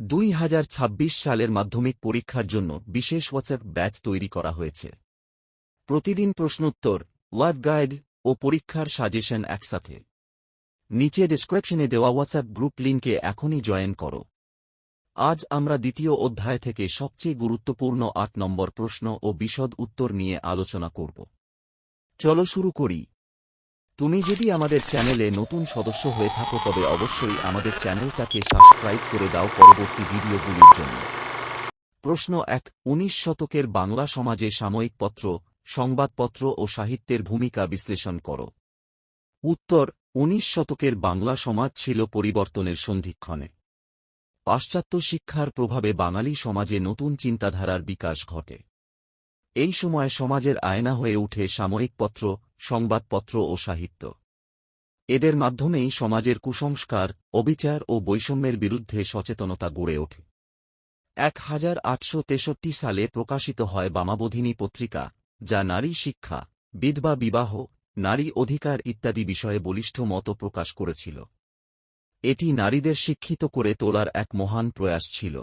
দুই হাজার ছাব্বিশ সালের মাধ্যমিক পরীক্ষার জন্য বিশেষ হোয়াটসঅ্যাপ ব্যাচ তৈরি করা হয়েছে। প্রতিদিন প্রশ্নোত্তর, ওয়ার্ড গাইড ও পরীক্ষার সাজেশন একসাথে। নিচে ডিসক্রিপশনে দেওয়া হোয়াটসঅ্যাপ গ্রুপ লিঙ্কে এখনই জয়েন করো। আজ আমরা দ্বিতীয় অধ্যায় থেকে সবচেয়ে গুরুত্বপূর্ণ আট নম্বর প্রশ্ন ও বিশদ উত্তর নিয়ে আলোচনা করব। চলো শুরু করি। তুমি যদি আমাদের চ্যানেলে নতুন সদস্য হয়ে থাকো, তবে অবশ্যই আমাদের চ্যানেলটাকে সাবস্ক্রাইব করে দাও পরবর্তী ভিডিওগুলির জন্য। প্রশ্ন এক, উনিশ শতকের বাংলা সমাজে সাময়িক পত্র, সংবাদপত্র ও সাহিত্যের ভূমিকা বিশ্লেষণ করো। উত্তর, উনিশ শতকের বাংলা সমাজ ছিল পরিবর্তনের সন্ধিক্ষণে। পাশ্চাত্য শিক্ষার প্রভাবে বাঙালি সমাজে নতুন চিন্তাধারার বিকাশ ঘটে। এই সময় সমাজের আয়না হয়ে উঠে সাময়িক পত্র সংবাদপত্র ও সাহিত্য। এদের মাধ্যমেই সমাজের কুসংস্কার, অবিচার ও বৈষম্যের বিরুদ্ধে সচেতনতা গড়ে ওঠে। এক হাজার আটশো তেষট্টি সালে প্রকাশিত হয় বামাবোধিনী পত্রিকা, যা নারী শিক্ষা, বিধবা বিবাহ, নারী অধিকার ইত্যাদি বিষয়ে বলিষ্ঠ মত প্রকাশ করেছিল। এটি নারীদের শিক্ষিত করে তোলার এক মহান প্রয়াস ছিল।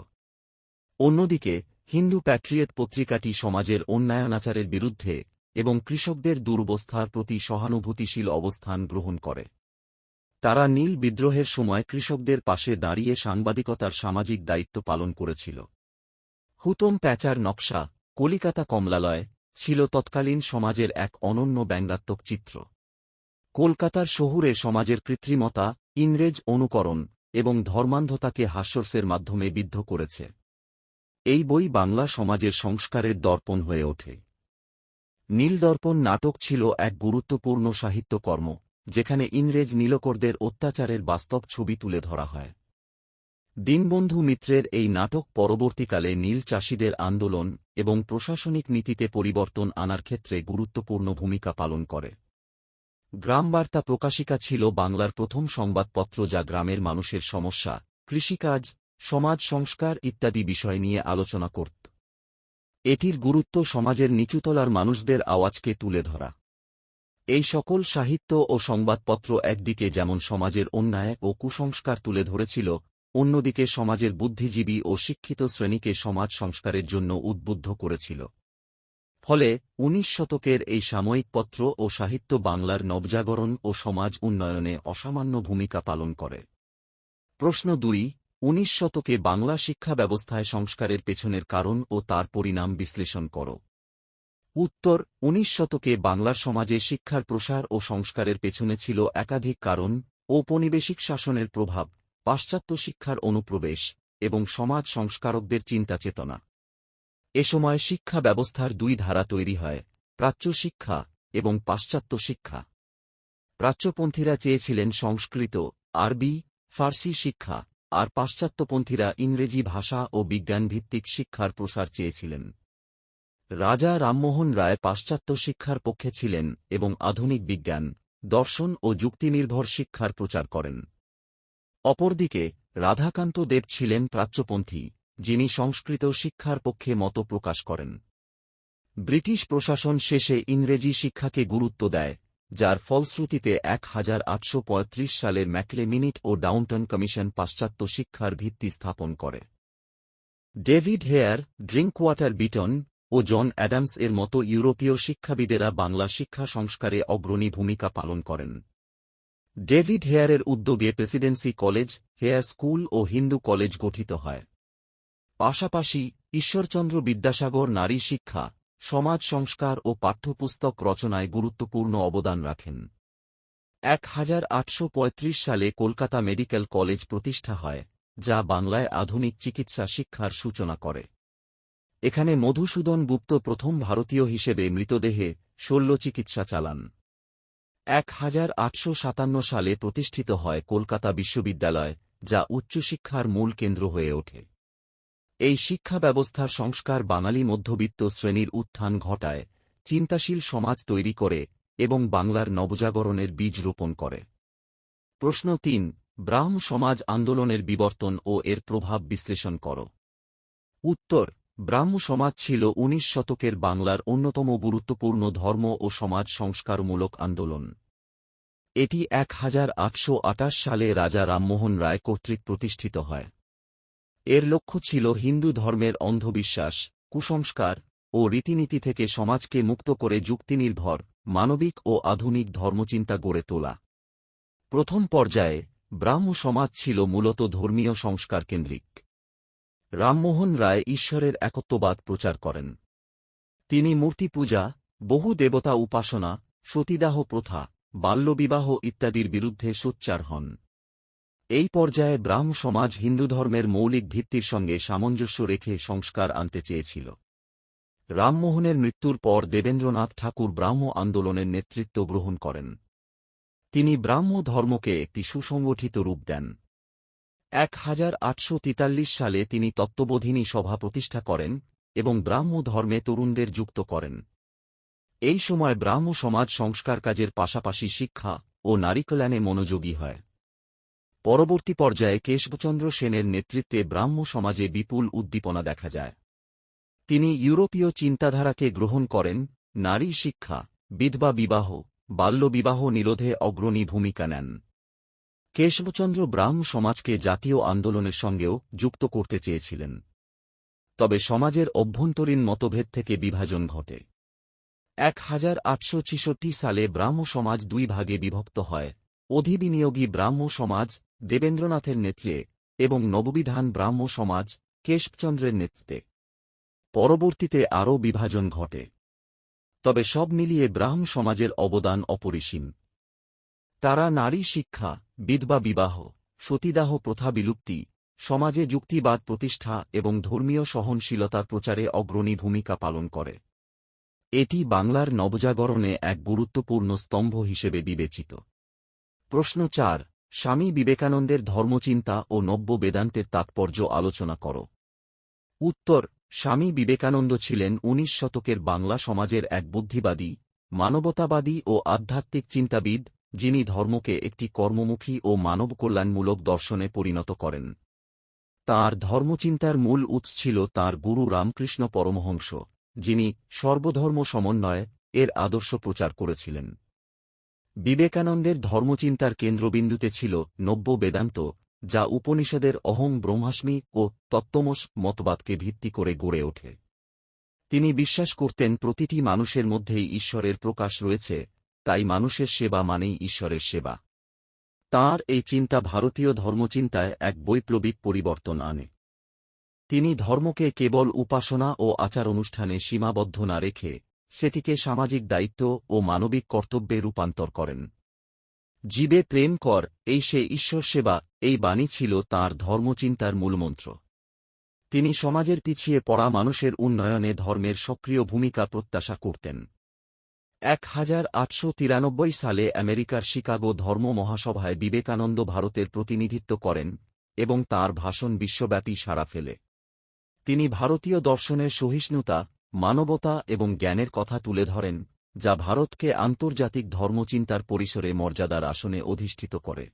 অন্যদিকে, হিন্দু প্যাট্রিয়েট পত্রিকাটি সমাজের অন্যায়নাচারের বিরুদ্ধে এবং কৃষকদের দুরবস্থার প্রতি সহানুভূতিশীল অবস্থান গ্রহণ করে। তারা নীল বিদ্রোহের সময় কৃষকদের পাশে দাঁড়িয়ে সাংবাদিকতার সামাজিক দায়িত্ব পালন করেছিল। হুতম প্যাচার নকশা, কলিকাতা কমলালয়, ছিল তৎকালীন সমাজের এক অনন্য ব্যঙ্গাত্মক চিত্র। কলকাতার শহুরে সমাজের কৃত্রিমতা, ইংরেজ অনুকরণ এবং ধর্মান্ধতাকে হাস্যস্যের মাধ্যমে বিদ্ধ করেছে। এই বই বাংলা সমাজের সংস্কারের দর্পণ হয়ে ওঠে। নীলদর্পণ নাটক ছিল এক গুরুত্বপূর্ণ সাহিত্যকর্ম, যেখানে ইংরেজ নীলকরদের অত্যাচারের বাস্তব ছবি তুলে ধরা হয়। দীনবন্ধু মিত্রের এই নাটক পরবর্তীকালে নীল চাষিদের আন্দোলন এবং প্রশাসনিক নীতিতে পরিবর্তন আনার ক্ষেত্রে গুরুত্বপূর্ণ ভূমিকা পালন করে। গ্রামবার্তা প্রকাশিকা ছিল বাংলার প্রথম সংবাদপত্র যা গ্রামের মানুষের সমস্যা, কৃষিকাজ, সমাজ সংস্কার ইত্যাদি বিষয় নিয়ে আলোচনা করত। এটির গুরুত্ব সমাজের নিচুতলার মানুষদের আওয়াজকে তুলে ধরা। এই সকল সাহিত্য ও সংবাদপত্র একদিকে যেমন সমাজের অন্যায় ও কুসংস্কার তুলে ধরেছিল, অন্যদিকে সমাজের বুদ্ধিজীবী ও শিক্ষিত শ্রেণীকে সমাজ সংস্কারের জন্য উদ্বুদ্ধ করেছিল। ফলে, উনিশ শতকের এই সাময়িক পত্র ও সাহিত্য বাংলার নবজাগরণ ও সমাজ উন্নয়নে অসামান্য ভূমিকা পালন করে। প্রশ্ন দুই উনিশ শতকে বাংলা শিক্ষা ব্যবস্থায় সংস্কারের পেছনের কারণ ও তার পরিণাম বিশ্লেষণ কর। উত্তর, উনিশ শতকে বাংলার সমাজে শিক্ষার প্রসার ও সংস্কারের পেছনে ছিল একাধিক কারণ, ঔপনিবেশিক শাসনের প্রভাব, পাশ্চাত্য শিক্ষার অনুপ্রবেশ, এবং সমাজ সংস্কারকদের চিন্তা চেতনা। এ সময় শিক্ষা ব্যবস্থার দুই ধারা তৈরি হয়, প্রাচ্য শিক্ষা এবং পাশ্চাত্য শিক্ষা। প্রাচ্যপন্থীরা চেয়েছিলেন সংস্কৃত, আরবি, ফার্সি শিক্ষা আর পাশ্চাত্যপন্থীরা ইংরেজি ভাষা ও বিজ্ঞানভিত্তিক শিক্ষার প্রসার চেয়েছিলেন। রাজা রামমোহন রায় পাশ্চাত্য শিক্ষার পক্ষে ছিলেন এবং আধুনিক বিজ্ঞান, দর্শন ও যুক্তিনির্ভর শিক্ষার প্রচার করেন। অপরদিকে, রাধাকান্ত দেব ছিলেন প্রাচ্যপন্থী, যিনি সংস্কৃত শিক্ষার পক্ষে মত প্রকাশ করেন। ব্রিটিশ প্রশাসন শেষে ইংরেজি শিক্ষাকে গুরুত্ব দেয় যার ফলশ্রুতিতে এক হাজার আটশো পঁয়ত্রিশ সালের ম্যাকলে মিনিট ও ডাউনটন কমিশন পাশ্চাত্য শিক্ষার ভিত্তি স্থাপন করে। ডেভিড হেয়ার, ড্রিঙ্কওয়াটার বিটন ও জন অ্যাডামস এর মতো ইউরোপীয় শিক্ষাবিদেরা বাংলা শিক্ষা সংস্কারে অগ্রণী ভূমিকা পালন করেন। ডেভিড হেয়ারের উদ্যোগে প্রেসিডেন্সি কলেজ, হেয়ার স্কুল ও হিন্দু কলেজ গঠিত হয়। পাশাপাশি ঈশ্বরচন্দ্র বিদ্যাসাগর নারী শিক্ষা সমাজ সংস্কার ও পাঠ্যপুস্তক রচনায় গুরুত্বপূর্ণ অবদান রাখেন। এক হাজার আটশো পঁয়ত্রিশ সালে কলকাতা মেডিকেল কলেজ প্রতিষ্ঠা হয়, যা বাংলায় আধুনিক চিকিৎসা শিক্ষার সূচনা করে। এখানে মধুসূদন গুপ্ত প্রথম ভারতীয় হিসেবে মৃতদেহে শল্য চিকিৎসা চালান। এক হাজার আটশো সাতান্ন সালে প্রতিষ্ঠিত হয় কলকাতা বিশ্ববিদ্যালয়, যা উচ্চশিক্ষার মূল কেন্দ্র হয়ে ওঠে। এই শিক্ষা ব্যবস্থার সংস্কার বাঙালি মধ্যবিত্ত শ্রেণির উত্থান ঘটায়, চিন্তাশীল সমাজ তৈরি করে এবং বাংলার নবজাগরণের বীজ রোপণ করে। প্রশ্ন তিন, ব্রাহ্ম সমাজ আন্দোলনের বিবর্তন ও এর প্রভাব বিশ্লেষণ কর। উত্তর, ব্রাহ্ম সমাজ ছিল উনিশ শতকের বাংলার অন্যতম গুরুত্বপূর্ণ ধর্ম ও সমাজ সংস্কারমূলক আন্দোলন। এটি এক হাজার আটশো আটাশ সালে রাজা রামমোহন রায় কর্তৃক প্রতিষ্ঠিত হয়। এর লক্ষ্য ছিল হিন্দু ধর্মের অন্ধবিশ্বাস, কুসংস্কার ও রীতিনীতি থেকে সমাজকে মুক্ত করে যুক্তিনির্ভর, মানবিক ও আধুনিক ধর্মচিন্তা গড়ে তোলা। প্রথম পর্যায়ে ব্রাহ্ম সমাজ ছিল মূলত ধর্মীয় সংস্কার কেন্দ্রিক। রামমোহন রায় ঈশ্বরের একত্ববাদ প্রচার করেন। তিনি মূর্তি পূজা, বহু দেবতা উপাসনা, সতীদাহ প্রথা, বাল্যবিবাহ ইত্যাদির বিরুদ্ধে সোচ্চার হন। এই পর্যায়ে ব্রাহ্ম সমাজ হিন্দু ধর্মের মৌলিক ভিত্তির সঙ্গে সামঞ্জস্য রেখে সংস্কার আনতে চেয়েছিল। রামমোহনের মৃত্যুর পর দেবেন্দ্রনাথ ঠাকুর ব্রাহ্ম আন্দোলনের নেতৃত্ব গ্রহণ করেন। তিনি ব্রাহ্ম ধর্মকে একটি সুসংগঠিত রূপ দেন। এক হাজার আটশো তেতাল্লিশ সালে তিনি তত্ত্ববোধিনী সভা প্রতিষ্ঠা করেন এবং ব্রাহ্ম ধর্মে তরুণদের যুক্ত করেন। এই সময় ব্রাহ্ম সমাজ সংস্কার কাজের পাশাপাশি শিক্ষা ও নারী কল্যাণে মনোযোগী হয়। পরবর্তী পর্যায়ে কেশবচন্দ্র সেনের নেতৃত্বে ব্রাহ্ম সমাজে বিপুল উদ্দীপনা দেখা যায়। তিনি ইউরোপীয় চিন্তাধারাকে গ্রহণ করেন, নারী শিক্ষা, বিধবা বিবাহ, বাল্যবিবাহ নিরোধে অগ্রণী ভূমিকা নেন। কেশবচন্দ্র ব্রাহ্ম সমাজকে জাতীয় আন্দোলনের সঙ্গেও যুক্ত করতে চেয়েছিলেন। তবে সমাজের অভ্যন্তরীণ মতভেদ থেকে বিভাজন ঘটে। এক হাজার আটশো সালে ব্রাহ্ম সমাজ দুই ভাগে বিভক্ত হয়। অধিবিনিয়োগী ব্রাহ্ম সমাজ দেবেন্দ্রনাথের নেতৃত্বে এবং নববিধান ব্রাহ্ম সমাজ কেশবচন্দ্রের নেতৃত্বে। পরবর্তীতে আরও বিভাজন ঘটে। তবে সব মিলিয়ে ব্রাহ্ম সমাজের অবদান অপরিসীম। তারা নারী শিক্ষা, বিধবা বিবাহ, সতীদাহ প্রথা বিলুপ্তি, সমাজে যুক্তিবাদ প্রতিষ্ঠা এবং ধর্মীয় সহনশীলতার প্রচারে অগ্রণী ভূমিকা পালন করে। এটি বাংলার নবজাগরণে এক গুরুত্বপূর্ণ স্তম্ভ হিসেবে বিবেচিত। প্রশ্ন চার স্বামী বিবেকানন্দের ধর্মচিন্তা ও নব্য বেদান্তের তাৎপর্য আলোচনা কর। উত্তর, স্বামী বিবেকানন্দ ছিলেন উনিশ শতকের বাংলা সমাজের এক বুদ্ধিবাদী, মানবতাবাদী ও আধ্যাত্মিক চিন্তাবিদ, যিনি ধর্মকে একটি কর্মমুখী ও মানব কল্যাণমূলক দর্শনে পরিণত করেন। তাঁর ধর্মচিন্তার মূল উৎস ছিল তাঁর গুরু রামকৃষ্ণ পরমহংস, যিনি সর্বধর্ম সমন্বয় এর আদর্শ প্রচার করেছিলেন। বিবেকানন্দের ধর্মচিন্তার কেন্দ্রবিন্দুতে ছিল নব্য বেদান্ত, যা উপনিষদের অহং ব্রহ্মাস্মি ও তত্ত্বমস মতবাদকে ভিত্তি করে গড়ে ওঠে। তিনি বিশ্বাস করতেন প্রতিটি মানুষের মধ্যেই ঈশ্বরের প্রকাশ রয়েছে, তাই মানুষের সেবা মানেই ঈশ্বরের সেবা। তাঁর এই চিন্তা ভারতীয় ধর্মচিন্তায় এক বৈপ্লবিক পরিবর্তন আনে। তিনি ধর্মকে কেবল উপাসনা ও আচার অনুষ্ঠানে সীমাবদ্ধ না রেখে সেটিকে সামাজিক দায়িত্ব ও মানবিক কর্তব্যে রূপান্তর করেন। জীবে প্রেম কর, এই সে ঈশ্বর সেবা, এই বাণী ছিল তাঁর ধর্মচিন্তার মূলমন্ত্র। তিনি সমাজের পিছিয়ে পড়া মানুষের উন্নয়নে ধর্মের সক্রিয় ভূমিকা প্রত্যাশা করতেন। এক হাজার আটশো তিরানব্বই সালে আমেরিকার শিকাগো ধর্ম মহাসভায় বিবেকানন্দ ভারতের প্রতিনিধিত্ব করেন এবং তার ভাষণ বিশ্বব্যাপী সাড়া ফেলে। তিনি ভারতীয় দর্শনের সহিষ্ণুতা মানবতা এবং জ্ঞানের কথা তুলে ধরেন, যা ভারতকে আন্তর্জাতিক ধর্মচিন্তার পরিসরে মর্যাদার আসনে অধিষ্ঠিত করে।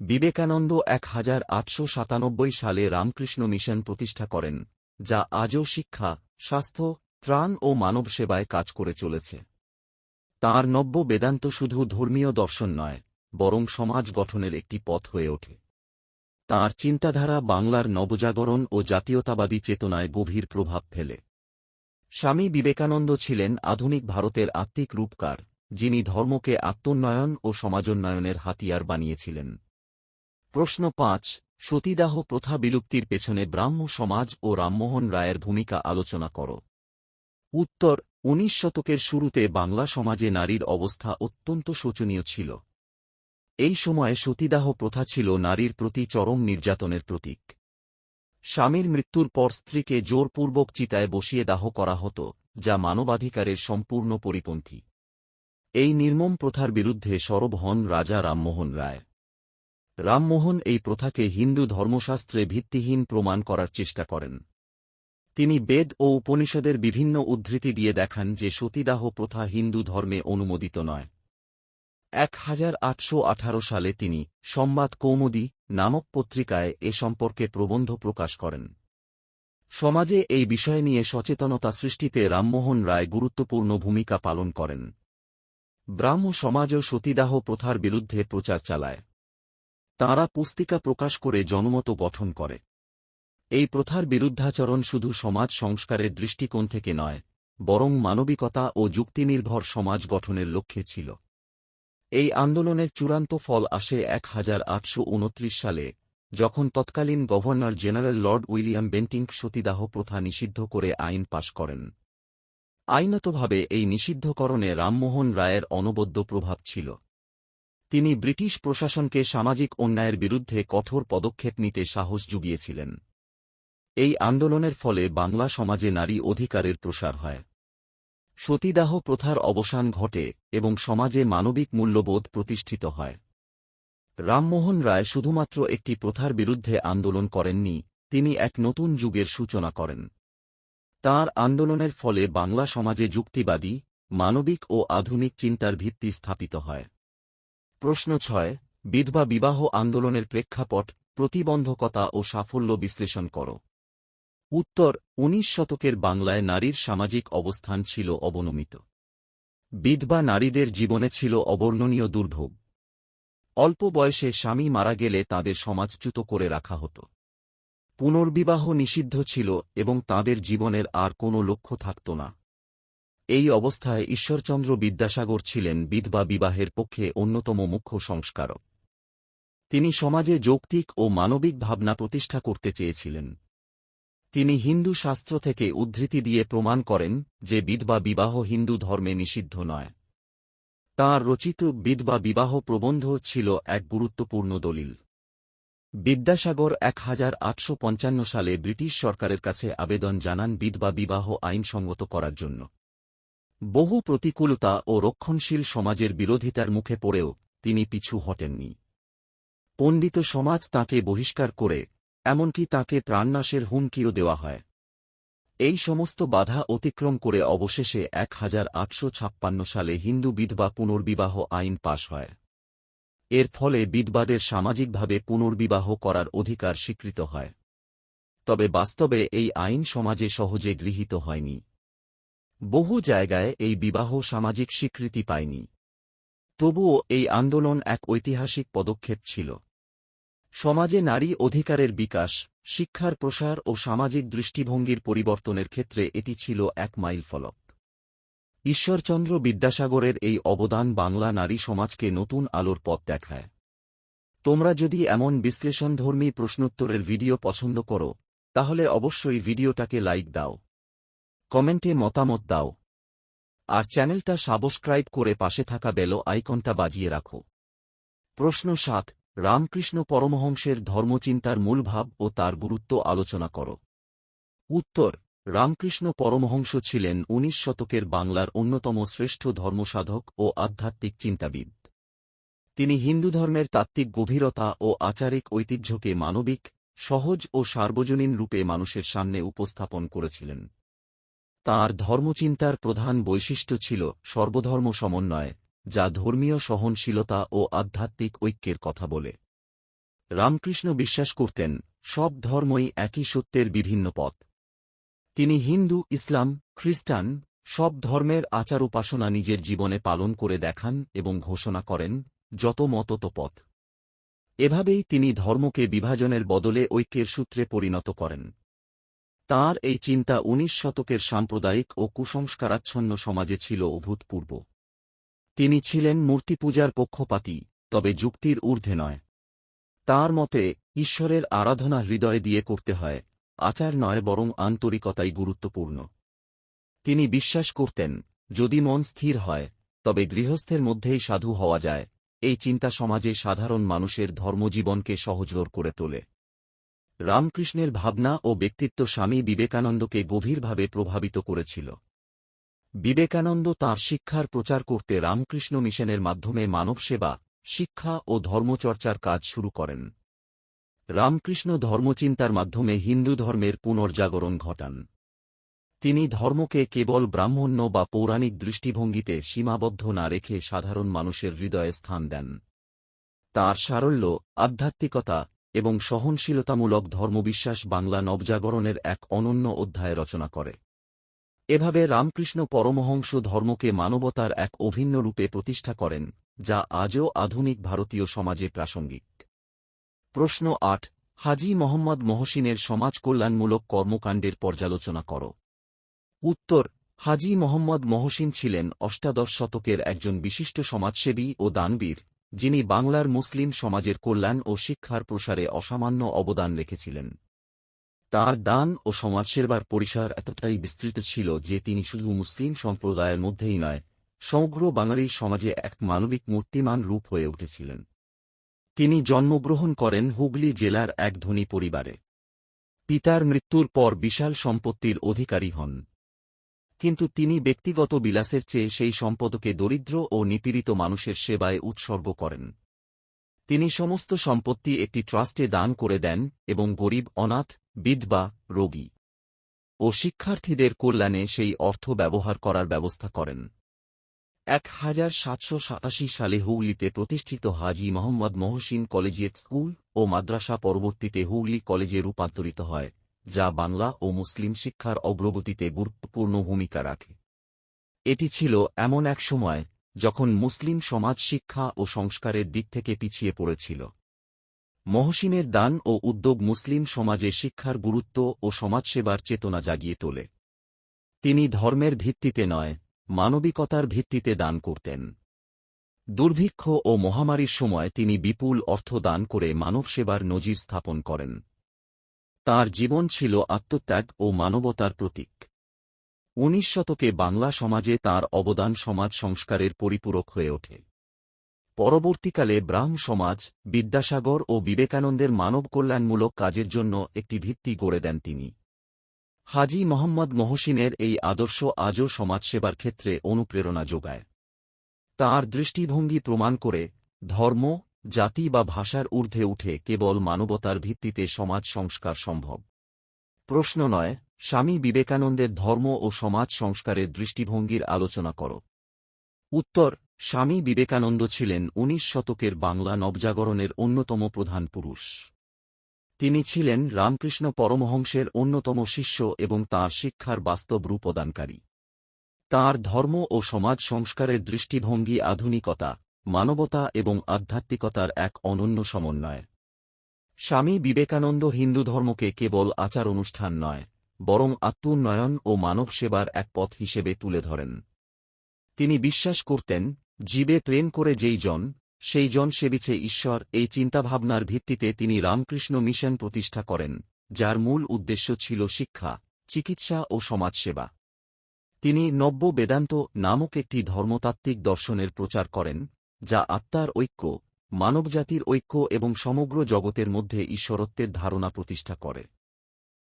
বিবেকানন্দ এক হাজার আটশো সাতানব্বই সালে রামকৃষ্ণ মিশন প্রতিষ্ঠা করেন, যা আজও শিক্ষা, স্বাস্থ্য, ত্রাণ ও মানব সেবায় কাজ করে চলেছে। তাঁর নব্য বেদান্ত শুধু ধর্মীয় দর্শন নয়, বরং সমাজ গঠনের একটি পথ হয়ে ওঠে। তাঁর চিন্তাধারা বাংলার নবজাগরণ ও জাতীয়তাবাদী চেতনায় গভীর প্রভাব ফেলে। স্বামী বিবেকানন্দ ছিলেন আধুনিক ভারতের আত্মিক রূপকার, যিনি ধর্মকে আত্মোন্নয়ন ও সমাজোন্নয়নের হাতিয়ার বানিয়েছিলেন। প্রশ্ন পাঁচ, সতীদাহ প্রথা বিলুপ্তির পেছনে ব্রাহ্ম সমাজ ও রামমোহন রায়ের ভূমিকা আলোচনা কর। উত্তর, উনিশ শতকের শুরুতে বাংলা সমাজে নারীর অবস্থা অত্যন্ত শোচনীয় ছিল। এই সময়ে সতীদাহ প্রথা ছিল নারীর প্রতি চরম নির্যাতনের প্রতীক। স্বামীর মৃত্যুর পর স্ত্রীকে জোরপূর্বক চিতায় বসিয়ে দাহ করা হতো, যা মানবাধিকারের সম্পূর্ণ পরিপন্থী। এই নির্মম প্রথার বিরুদ্ধে সরব হন রাজা রামমোহন রায়। রামমোহন এই প্রথাকে হিন্দু ধর্মশাস্ত্রে ভিত্তিহীন প্রমাণ করার চেষ্টা করেন। তিনি বেদ ও উপনিষদের বিভিন্ন উদ্ধৃতি দিয়ে দেখান যে সতীদাহ প্রথা হিন্দু ধর্মে অনুমোদিত নয়। এক হাজার আটশো আঠারো সালে তিনি সংবাদ কৌমুদী নামক পত্রিকায় এ সম্পর্কে প্রবন্ধ প্রকাশ করেন। সমাজে এই বিষয় নিয়ে সচেতনতা সৃষ্টিতে রামমোহন রায় গুরুত্বপূর্ণ ভূমিকা পালন করেন। ব্রাহ্ম সমাজও সতীদাহ প্রথার বিরুদ্ধে প্রচার চালায়। তাঁরা পুস্তিকা প্রকাশ করে জনমত গঠন করে। এই প্রথার বিরুদ্ধাচরণ শুধু সমাজ সংস্কারের দৃষ্টিকোণ থেকে নয়, বরং মানবিকতা ও যুক্তিনির্ভর সমাজ গঠনের লক্ষ্যে ছিল। এই আন্দোলনের চূড়ান্ত ফল আসে এক হাজার আটশো উনত্রিশ সালে, যখন তৎকালীন governor general Lord William Bentinck সতীদাহ প্রথা নিষিদ্ধ করে আইন পাশ করেন। আইনতভাবে এই নিষিদ্ধকরণে রামমোহন রায়ের অনবদ্য প্রভাব ছিল। তিনি ব্রিটিশ প্রশাসনকে সামাজিক অন্যায়ের বিরুদ্ধে কঠোর পদক্ষেপ নিতে সাহস জুগিয়েছিলেন। এই আন্দোলনের ফলে বাংলা সমাজে নারী অধিকারের প্রসার হয়। সতীদাহ প্রথার অবসান ঘটে এবং সমাজে মানবিক মূল্যবোধ প্রতিষ্ঠিত হয়। রামমোহন রায় শুধুমাত্র একটি প্রথার বিরুদ্ধে আন্দোলন করেননি, তিনি এক নতুন যুগের সূচনা করেন। তার আন্দোলনের ফলে বাংলা সমাজে যুক্তিবাদী, মানবিক ও আধুনিক চিন্তার ভিত্তি স্থাপিত হয়। প্রশ্ন ছয়, বিধবা বিবাহ আন্দোলনের প্রেক্ষাপট, প্রতিবন্ধকতা ও সাফল্য বিশ্লেষণ করো। উত্তর, উনিশ শতকের বাংলায় নারীর সামাজিক অবস্থান ছিল অবনমিত। বিধবা নারীদের জীবনে ছিল অবর্ণনীয় দুর্ভোগ। অল্প বয়সে স্বামী মারা গেলে তাদের সমাজচ্যুত করে রাখা হতো। পুনর্বিবাহ নিষিদ্ধ ছিল এবং তাদের জীবনের আর কোনো লক্ষ্য থাকত না। এই অবস্থায় ঈশ্বরচন্দ্র বিদ্যাসাগর ছিলেন বিধবা বিবাহের পক্ষে অন্যতম মুখ্য সংস্কারক। তিনি সমাজে যৌক্তিক ও মানবিক ভাবনা প্রতিষ্ঠা করতে চেয়েছিলেন। তিনি হিন্দু শাস্ত্র থেকে উদ্ধৃতি দিয়ে প্রমাণ করেন যে বিধবা বিবাহ হিন্দু ধর্মে নিষিদ্ধ নয়। তাঁর রচিত বিধবা বিবাহ প্রবন্ধ ছিল এক গুরুত্বপূর্ণ দলিল। বিদ্যাসাগর এক হাজার আটশো পঞ্চান্ন সালে ব্রিটিশ সরকারের কাছে আবেদন জানান বিধবা বিবাহ আইনসঙ্গত করার জন্য। বহু প্রতিকূলতা ও রক্ষণশীল সমাজের বিরোধিতার মুখে পড়েও তিনি পিছু হটেননি। পণ্ডিত সমাজ তাকে বহিষ্কার করে এমনকি তাকে প্রাণনাশের হুমকিও দেওয়া হয়। এই সমস্ত বাধা অতিক্রম করে অবশেষে এক হাজার আটশো ছাপ্পান্ন সালে হিন্দু বিধবা পুনর্বিবাহ আইন পাশ হয়। এর ফলে বিধবাদের সামাজিকভাবে পুনর্বিবাহ করার অধিকার স্বীকৃত হয়। তবে বাস্তবে এই আইন সমাজে সহজে গৃহীত হয়নি। বহু জায়গায় এই বিবাহ সামাজিক স্বীকৃতি পায়নি। তবুও এই আন্দোলন এক ঐতিহাসিক পদক্ষেপ ছিল। সমাজে নারী অধিকারের বিকাশ, শিক্ষার প্রসার ও সামাজিক দৃষ্টিভঙ্গির পরিবর্তনের ক্ষেত্রে এটি ছিল এক মাইল ফলক। ঈশ্বরচন্দ্র বিদ্যাসাগরের এই অবদান বাংলা নারী সমাজকে নতুন আলোর পথ দেখায়। তোমরা যদি এমন বিশ্লেষণধর্মী প্রশ্নোত্তরের ভিডিও পছন্দ করো, তাহলে অবশ্যই ভিডিওটাকে লাইক দাও। কমেন্টে মতামত দাও। আর চ্যানেলটা সাবস্ক্রাইব করে পাশে থাকা বেল আইকনটা বাজিয়ে রাখো। প্রশ্ন সাত রামকৃষ্ণ পরমহংসের ধর্মচিন্তার মূলভাব ও তার গুরুত্ব আলোচনা কর। উত্তর, রামকৃষ্ণ পরমহংস ছিলেন উনিশ শতকের বাংলার অন্যতম শ্রেষ্ঠ ধর্মসাধক ও আধ্যাত্মিক চিন্তাবিদ। তিনি হিন্দু ধর্মের তাত্ত্বিক গভীরতা ও আচারিক ঐতিহ্যকে মানবিক, সহজ ও সার্বজনীন রূপে মানুষের সামনে উপস্থাপন করেছিলেন। তাঁর ধর্মচিন্তার প্রধান বৈশিষ্ট্য ছিল সর্বধর্ম সমন্বয় যা ধর্মীয় সহনশীলতা ও আধ্যাত্মিক ঐক্যের কথা বলে। রামকৃষ্ণ বিশ্বাস করতেন, সব ধর্মই একই সত্যের বিভিন্ন পথ। তিনি হিন্দু, ইসলাম, খ্রিস্টান, সব ধর্মের আচার উপাসনা নিজের জীবনে পালন করে দেখান এবং ঘোষণা করেন, যত মতত পথ। এভাবেই তিনি ধর্মকে বিভাজনের বদলে ঐক্যের সূত্রে পরিণত করেন। তার এই চিন্তা উনিশ শতকের সাম্প্রদায়িক ও কুসংস্কারাচ্ছন্ন সমাজে ছিল অভূতপূর্ব। তিনি ছিলেন মূর্তিপূজার পক্ষপাতী, তবে যুক্তির ঊর্ধ্বে নয়। তার মতে, ঈশ্বরের আরাধনা হৃদয় দিয়ে করতে হয়, আচার নয় বরং আন্তরিকতাই গুরুত্বপূর্ণ। তিনি বিশ্বাস করতেন, যদি মন স্থির হয়, তবে গৃহস্থের মধ্যেই সাধু হওয়া যায়, এই চিন্তা সমাজে সাধারণ মানুষের ধর্মজীবনকে সহজর করে তোলে। রামকৃষ্ণের ভাবনা ও ব্যক্তিত্ব স্বামী বিবেকানন্দকে গভীরভাবে প্রভাবিত করেছিল। বিবেকানন্দ তাঁর শিক্ষার প্রচার করতে রামকৃষ্ণ মিশনের মাধ্যমে মানবসেবা, শিক্ষা ও ধর্মচর্চার কাজ শুরু করেন। রামকৃষ্ণ ধর্মচিন্তার মাধ্যমে হিন্দু ধর্মের পুনর্জাগরণ ঘটান। তিনি ধর্মকে কেবল ব্রাহ্মণ্য বা পৌরাণিক দৃষ্টিভঙ্গিতে সীমাবদ্ধ না রেখে সাধারণ মানুষের হৃদয়ে স্থান দেন। তাঁর সারল্য, আধ্যাত্মিকতা এবং সহনশীলতামূলক ধর্মবিশ্বাস বাংলা নবজাগরণের এক অনন্য অধ্যায় রচনা করে। এভাবে রামকৃষ্ণ পরমহংস ধর্মকে মানবতার এক অভিন্ন রূপে প্রতিষ্ঠা করেন, যা আজও আধুনিক ভারতীয় সমাজে প্রাসঙ্গিক। প্রশ্ন আট, হাজি মোহাম্মদ মহসিনের সমাজ কল্যাণমূলক কর্মকাণ্ডের পর্যালোচনা কর। উত্তর, হাজি মোহাম্মদ মহসিন ছিলেন অষ্টাদশ শতকের একজন বিশিষ্ট সমাজসেবী ও দানবীর, যিনি বাংলার মুসলিম সমাজের কল্যাণ ও শিক্ষার প্রসারে অসামান্য অবদান রেখেছিলেন। তার দান ও সমাজসেবার পরিসর এতটাই বিস্তৃত ছিল যে তিনি শুধু মুসলিম সম্প্রদায়ের মধ্যেই নয়, সমগ্র বাঙালি সমাজে এক মানবিক মূর্তিমান রূপ হয়ে উঠেছিলেন। তিনি জন্মগ্রহণ করেন হুগলি জেলার এক ধনী পরিবারে। পিতার মৃত্যুর পর বিশাল সম্পত্তির অধিকারী হন। কিন্তু তিনি ব্যক্তিগত বিলাসের চেয়ে সেই সম্পদকে দরিদ্র ও নিপীড়িত মানুষের সেবায় উৎসর্গ করেন। তিনি সমস্ত সম্পত্তি একটি ট্রাস্টে দান করে দেন এবং গরিব, অনাথ বিধবা, রোগী ও শিক্ষার্থীদের কল্যাণে সেই অর্থ ব্যবহার করার ব্যবস্থা করেন। এক হাজার সাতশো সাতাশি সালে হুগলিতে প্রতিষ্ঠিত হাজি মোহাম্মদ মহসিন কলেজিয়েট স্কুল ও মাদ্রাসা পরবর্তীতে হুগলি কলেজে রূপান্তরিত হয়, যা বাংলা ও মুসলিম শিক্ষার অগ্রগতিতে গুরুত্বপূর্ণ ভূমিকা রাখে। এটি ছিল এমন এক সময় যখন মুসলিম সমাজ শিক্ষা ও সংস্কারের দিক থেকে পিছিয়ে পড়েছিল। মহসিনের দান ও উদ্যোগ মুসলিম সমাজে শিক্ষার গুরুত্ব ও সমাজসেবার চেতনা জাগিয়ে তোলে। তিনি ধর্মের ভিত্তিতে নয়, মানবিকতার ভিত্তিতে দান করতেন। দুর্ভিক্ষ ও মহামারীর সময় তিনি বিপুল অর্থ দান করে মানবসেবার নজির স্থাপন করেন। তার জীবন ছিল আত্মত্যাগ ও মানবতার প্রতীক। উনিশ শতকে বাংলা সমাজে তার অবদান সমাজ সংস্কারের পরিপূরক হয়ে ওঠে। পরবর্তীকালে ব্রাহ্ম সমাজ, বিদ্যাসাগর ও বিবেকানন্দের মানব কল্যাণমূলক কাজের জন্য একটি ভিত্তি গড়ে দেন তিনি। হাজি মোহাম্মদ মহসিনের এই আদর্শ আজও সমাজসেবার ক্ষেত্রে অনুপ্রেরণা যোগায়। তাঁর দৃষ্টিভঙ্গি প্রমাণ করে, ধর্ম, জাতি বা ভাষার ঊর্ধ্বে উঠে কেবল মানবতার ভিত্তিতে সমাজ সংস্কার সম্ভব। প্রশ্ন নয়, স্বামী বিবেকানন্দের ধর্ম ও সমাজ সংস্কারের দৃষ্টিভঙ্গির আলোচনা কর। উত্তর স্বামী বিবেকানন্দ ছিলেন উনিশ শতকের বাংলা নবজাগরণের অন্যতম প্রধান পুরুষ। তিনি ছিলেন রামকৃষ্ণ পরমহংসের অন্যতম শিষ্য এবং তাঁর শিক্ষার বাস্তব রূপদানকারী। তাঁর ধর্ম ও সমাজ সংস্কারের দৃষ্টিভঙ্গি আধুনিকতা, মানবতা এবং আধ্যাত্মিকতার এক অনন্য সমন্বয়। স্বামী বিবেকানন্দ হিন্দু ধর্মকে কেবল আচার অনুষ্ঠান নয়, বরং আত্মোন্নয়ন ও মানব সেবার এক পথ হিসেবে তুলে ধরেন। তিনি বিশ্বাস করতেন জীবে প্রেম করে যেই জন, সেই জন সেবিছে ঈশ্বর, এই চিন্তাভাবনার ভিত্তিতে তিনি রামকৃষ্ণ মিশন প্রতিষ্ঠা করেন, যার মূল উদ্দেশ্য ছিল শিক্ষা, চিকিৎসা ও সমাজসেবা। তিনি নব্য বেদান্ত নামক একটি ধর্মতাত্ত্বিক দর্শনের প্রচার করেন, যা আত্মার ঐক্য, মানবজাতির ঐক্য এবং সমগ্র জগতের মধ্যে ঈশ্বরত্বের ধারণা প্রতিষ্ঠা করে।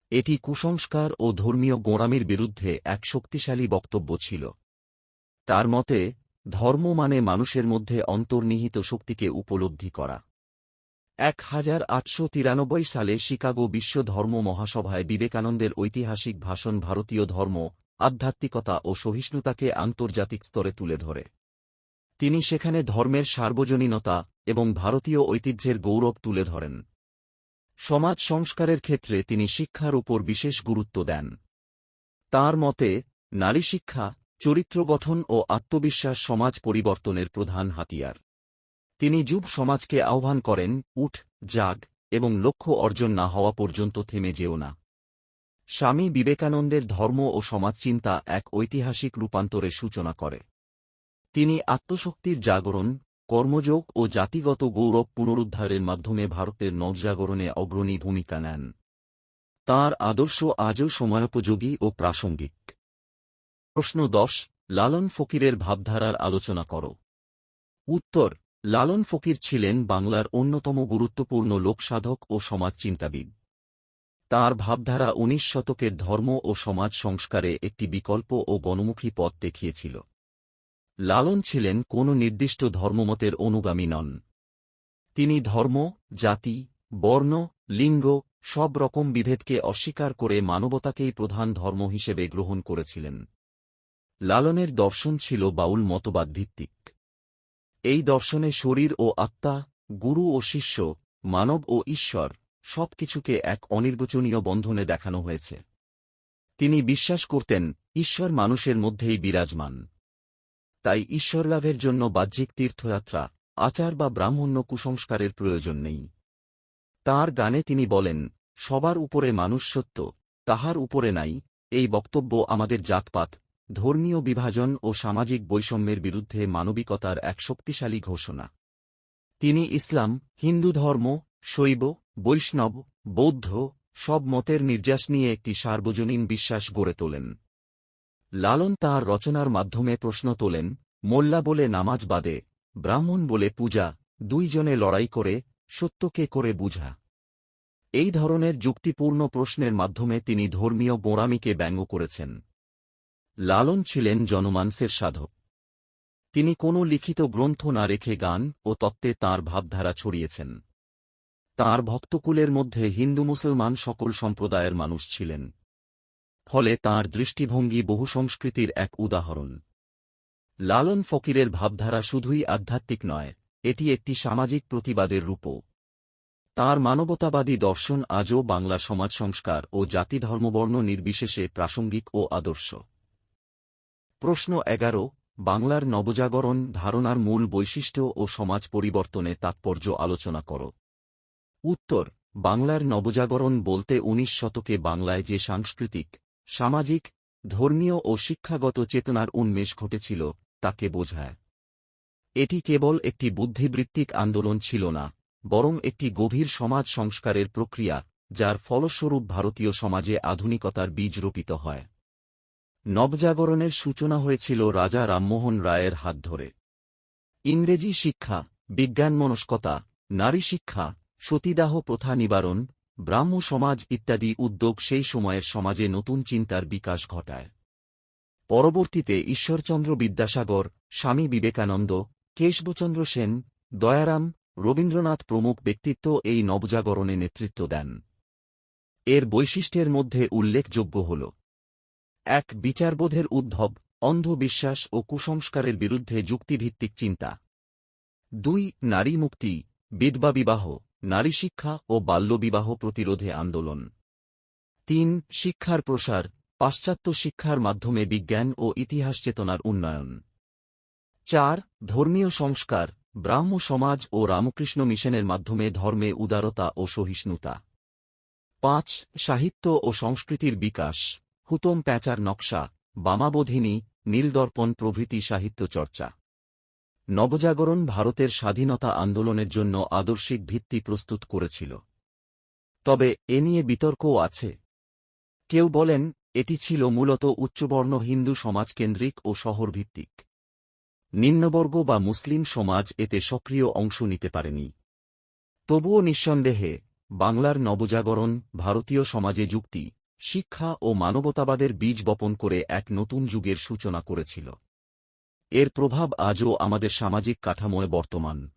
এটি কুসংস্কার ও ধর্মীয় গোঁড়ামির বিরুদ্ধে এক শক্তিশালী বক্তব্য ছিল। তার মতে ধর্ম মানে মানুষের মধ্যে অন্তর্নিহিত শক্তিকে উপলব্ধি করা। এক হাজার আটশো তিরানব্বই সালে শিকাগো বিশ্ব ধর্ম মহাসভায় বিবেকানন্দের ঐতিহাসিক ভাষণ ভারতীয় ধর্ম, আধ্যাত্মিকতা ও সহিষ্ণুতাকে আন্তর্জাতিক স্তরে তুলে ধরে। তিনি সেখানে ধর্মের সার্বজনীনতা এবং ভারতীয় ঐতিহ্যের গৌরব তুলে ধরেন। সমাজ সংস্কারের ক্ষেত্রে তিনি শিক্ষার উপর বিশেষ গুরুত্ব দেন। তার মতে, নারী শিক্ষা চরিত্র গঠন ও আত্মবিশ্বাস সমাজ পরিবর্তনের প্রধান হাতিয়ার। তিনি যুব সমাজকে আহ্বান করেন, উঠ, জাগ, এবং লক্ষ্য অর্জন না হওয়া পর্যন্ত থেমে যেও না। স্বামী বিবেকানন্দের ধর্ম ও সমাজচিন্তা এক ঐতিহাসিক রূপান্তরের সূচনা করে। তিনি আত্মশক্তির জাগরণ, কর্মযোগ ও জাতিগত গৌরব পুনরুদ্ধারের মাধ্যমে ভারতের নবজাগরণে অগ্রণী ভূমিকা নেন। তাঁর আদর্শ আজও সময়োপযোগী ও প্রাসঙ্গিক। প্রশ্ন দশ, লালন ফকিরের ভাবধারার আলোচনা কর। উত্তর, লালন ফকির ছিলেন বাংলার অন্যতম গুরুত্বপূর্ণ লোকসাধক ও সমাজচিন্তাবিদ। তাঁর ভাবধারা উনিশ শতকের ধর্ম ও সমাজ সংস্কারে একটি বিকল্প ও গণমুখী পথ দেখিয়েছিল। লালন ছিলেন কোন নির্দিষ্ট ধর্মমতের অনুগামী নন। তিনি ধর্ম, জাতি, বর্ণ, লিঙ্গ, সব রকম বিভেদকে অস্বীকার করে মানবতাকেই প্রধান ধর্ম হিসেবে গ্রহণ করেছিলেন। লালনের দর্শন ছিল বাউল মতবাদ ভিত্তিক। এই দর্শনে শরীর ও আত্মা, গুরু ও শিষ্য, মানব ও ঈশ্বর সবকিছুকে এক অনির্বচনীয় বন্ধনে দেখানো হয়েছে। তিনি বিশ্বাস করতেন, ঈশ্বর মানুষের মধ্যেই বিরাজমান। তাই ঈশ্বর লাভের জন্য বাহ্যিক তীর্থযাত্রা, আচার বা ব্রাহ্মণ্য কুসংস্কারের প্রয়োজন নেই। তার গানে তিনি বলেন, সবার উপরে মানুষ সত্য, তাহার উপরে নাই, এই বক্তব্য আমাদের জাতপাত ধর্মীয় বিভাজন ও সামাজিক বৈষম্যের বিরুদ্ধে মানবিকতার এক শক্তিশালী ঘোষণা। তিনি ইসলাম, হিন্দু ধর্ম, শৈব, বৈষ্ণব, বৌদ্ধ, সব মতের নির্যাস নিয়ে একটি সার্বজনীন বিশ্বাস গড়ে তোলেন। লালন তাঁর রচনার মাধ্যমে প্রশ্ন তোলেন, মোল্লা বলে নামাজ বাদে, ব্রাহ্মণ বলে পূজা দুইজনে লড়াই করে সত্যকে করে বুঝা? এই ধরনের যুক্তিপূর্ণ প্রশ্নের মাধ্যমে তিনি ধর্মীয় গোঁড়ামিকে ব্যঙ্গ করেছেন। লালন ছিলেন জনমানসের সাধক। তিনি কোনো লিখিত গ্রন্থ না রেখে গান ও তত্ত্বে তাঁর ভাবধারা ছড়িয়েছেন। তাঁর ভক্তকুলের মধ্যে হিন্দু মুসলমান সকল সম্প্রদায়ের মানুষ ছিলেন। ফলে তাঁর দৃষ্টিভঙ্গি বহু সংস্কৃতির এক উদাহরণ। লালন ফকিরের ভাবধারা শুধুই আধ্যাত্মিক নয়, এটি একটি সামাজিক প্রতিবাদের রূপও। তাঁর মানবতাবাদী দর্শন আজও বাংলা সমাজ সংস্কার ও জাতি ধর্মবর্ণ নির্বিশেষে প্রাসঙ্গিক ও আদর্শ। প্রশ্ন এগারো, বাংলার নবজাগরণ ধারণার মূল বৈশিষ্ট্য ও সমাজ পরিবর্তনে তাৎপর্য আলোচনা কর। উত্তর, বাংলার নবজাগরণ বলতে উনিশ শতকে বাংলায় যে সাংস্কৃতিক, সামাজিক, ধর্মীয় ও শিক্ষাগত চেতনার উন্মেষ ঘটেছিল, তাকে বোঝায়। এটি কেবল একটি বুদ্ধিবৃত্তিক আন্দোলন ছিল না, বরং একটি গভীর সমাজ সংস্কারের প্রক্রিয়া, যার ফলস্বরূপ ভারতীয় সমাজে আধুনিকতার বীজ রোপিত হয়। নবজাগরণের সূচনা হয়েছিল রাজা রামমোহন রায়ের হাত ধরে। ইংরেজি শিক্ষা বিজ্ঞানমনস্কতা নারী শিক্ষা, সতীদাহ প্রথা নিবারণ, ব্রাহ্ম সমাজ ইত্যাদি উদ্যোগ সেই সময়ের সমাজে নতুন চিন্তার বিকাশ ঘটায়। পরবর্তীতে ঈশ্বরচন্দ্র বিদ্যাসাগর, স্বামী বিবেকানন্দ, কেশবচন্দ্র সেন, দয়ারাম, রবীন্দ্রনাথ প্রমুখ ব্যক্তিত্ব এই নবজাগরণে নেতৃত্ব দেন। এর বৈশিষ্ট্যের মধ্যে উল্লেখযোগ্য হল এক বিচারবোধের উদ্ভব, অন্ধবিশ্বাস ও কুসংস্কারের বিরুদ্ধে যুক্তিভিত্তিক চিন্তা। দুই, নারী মুক্তি, বিধবা বিবাহ, নারী শিক্ষা ও বাল্যবিবাহ প্রতিরোধে আন্দোলন। তিন, শিক্ষার প্রসার, পাশ্চাত্য শিক্ষার মাধ্যমে বিজ্ঞান ও ইতিহাস চেতনার উন্নয়ন। চার, ধর্মীয় সংস্কার, ব্রাহ্ম সমাজ ও রামকৃষ্ণ মিশনের মাধ্যমে ধর্মে উদারতা ও সহিষ্ণুতা। পাঁচ, সাহিত্য ও সংস্কৃতির বিকাশ। হুতম প্যাচার নকশা, বামাবোধিনী, নীলদর্পণ প্রভৃতি সাহিত্য চর্চা। নবজাগরণ ভারতের স্বাধীনতা আন্দোলনের জন্য আদর্শিক ভিত্তি প্রস্তুত করেছিল। তবে এ নিয়ে বিতর্কও আছে। কেউ বলেন, এটি ছিল মূলত উচ্চবর্ণ হিন্দু সমাজকেন্দ্রিক ও শহরভিত্তিক। নিম্নবর্গ বা মুসলিম সমাজ এতে সক্রিয় অংশ নিতে পারেনি। তবুও নিঃসন্দেহে, বাংলার নবজাগরণ ভারতীয় সমাজে যুক্তি শিক্ষা ও মানবতাবাদের বীজ বপন করে এক নতুন যুগের সূচনা করেছিল। এর প্রভাব আজও আমাদের সামাজিক কাঠামোয় বর্তমান।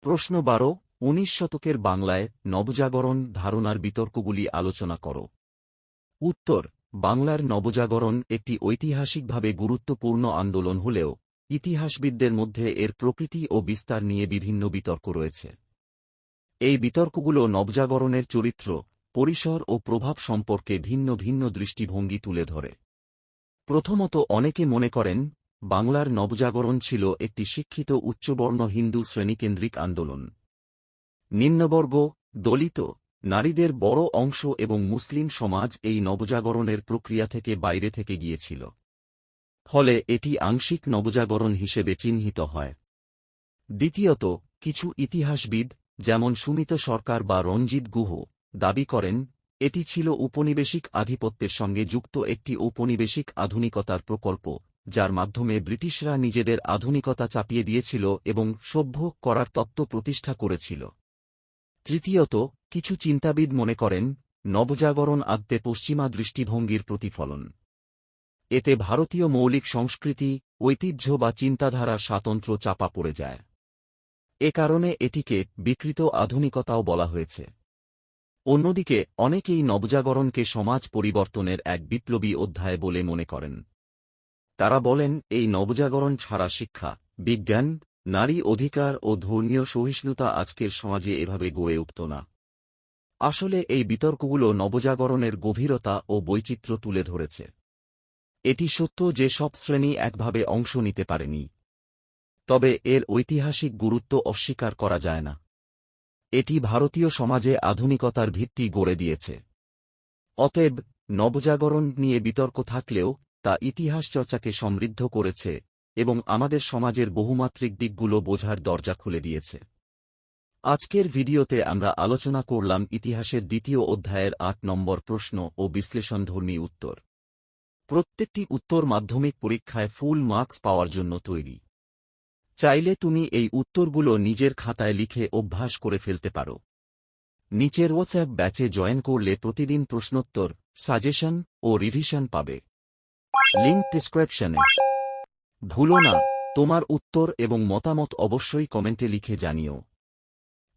প্রশ্ন বারো, উনিশ শতকের বাংলায় নবজাগরণ ধারণার বিতর্কগুলি আলোচনা কর। উত্তর, বাংলার নবজাগরণ একটি ঐতিহাসিকভাবে গুরুত্বপূর্ণ আন্দোলন হলেও ইতিহাসবিদদের মধ্যে এর প্রকৃতি ও বিস্তার নিয়ে বিভিন্ন বিতর্ক রয়েছে। এই বিতর্কগুলো নবজাগরণের চরিত্র পরিসর ও প্রভাব সম্পর্কে ভিন্ন ভিন্ন দৃষ্টিভঙ্গি তুলে ধরে। প্রথমত অনেকে মনে করেন, বাংলার নবজাগরণ ছিল একটি শিক্ষিত উচ্চবর্ণ হিন্দু শ্রেণীকেন্দ্রিক আন্দোলন। নিম্নবর্গ, দলিত, নারীদের বড় অংশ এবং মুসলিম সমাজ এই নবজাগরণের প্রক্রিয়া থেকে বাইরে থেকে গিয়েছিল। ফলে এটি আংশিক নবজাগরণ হিসেবে চিহ্নিত হয়। দ্বিতীয়ত, কিছু ইতিহাসবিদ, যেমন সুমিত সরকার বা রঞ্জিত গুহ দাবি করেন, এটি ছিল উপনিবেশিক আধিপত্যের সঙ্গে যুক্ত একটি ঔপনিবেশিক আধুনিকতার প্রকল্প, যার মাধ্যমে ব্রিটিশরা নিজেদের আধুনিকতা চাপিয়ে দিয়েছিল এবং সভ্য করার তত্ত্ব প্রতিষ্ঠা করেছিল। তৃতীয়ত, কিছু চিন্তাবিদ মনে করেন, নবজাগরণ আদ্যে পশ্চিমা দৃষ্টিভঙ্গির প্রতিফলন। এতে ভারতীয় মৌলিক সংস্কৃতি, ঐতিহ্য বা চিন্তাধারা স্বাতন্ত্র চাপা পড়ে যায়। এ কারণে এটিকে বিকৃত আধুনিকতাও বলা হয়েছে। অন্যদিকে, অনেকেই নবজাগরণকে সমাজ পরিবর্তনের এক বিপ্লবী অধ্যায় বলে মনে করেন। তারা বলেন, এই নবজাগরণ ছাড়া শিক্ষা, বিজ্ঞান, নারী অধিকার ও ধর্মীয় সহিষ্ণুতা আজকের সমাজে এভাবে গড়ে উঠত না। আসলে এই বিতর্কগুলো নবজাগরণের গভীরতা ও বৈচিত্র্য তুলে ধরেছে। এটি সত্য যে সব শ্রেণি একভাবে অংশ নিতে পারেনি। তবে এর ঐতিহাসিক গুরুত্ব অস্বীকার করা যায় না। এটি ভারতীয় সমাজে আধুনিকতার ভিত্তি গড়ে দিয়েছে। অতএব, নবজাগরণ নিয়ে বিতর্ক থাকলেও, তা ইতিহাস চর্চাকে সমৃদ্ধ করেছে এবং আমাদের সমাজের বহুমাত্রিক দিকগুলো বোঝার দরজা খুলে দিয়েছে। আজকের ভিডিওতে আমরা আলোচনা করলাম ইতিহাসের দ্বিতীয় অধ্যায়ের আট নম্বর প্রশ্ন ও বিশ্লেষণধর্মী উত্তর। প্রত্যেকটি উত্তর মাধ্যমিক পরীক্ষায় ফুল মার্কস পাওয়ার জন্য তৈরি। চাইলে তুমি এই উত্তরগুলো নিজের খাতায় লিখে অভ্যাস করে ফেলতে পারো। নিচের হোয়াটসঅ্যাপ ব্যাচে জয়েন করলে প্রতিদিন প্রশ্নোত্তর, সাজেশন ও রিভিশন পাবে। লিঙ্ক ডিসক্রিপশনে ভুলো না, তোমার উত্তর এবং মতামত অবশ্যই কমেন্টে লিখে জানিও।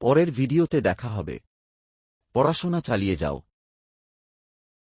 পরের ভিডিওতে দেখা হবে। পড়াশোনা চালিয়ে যাও।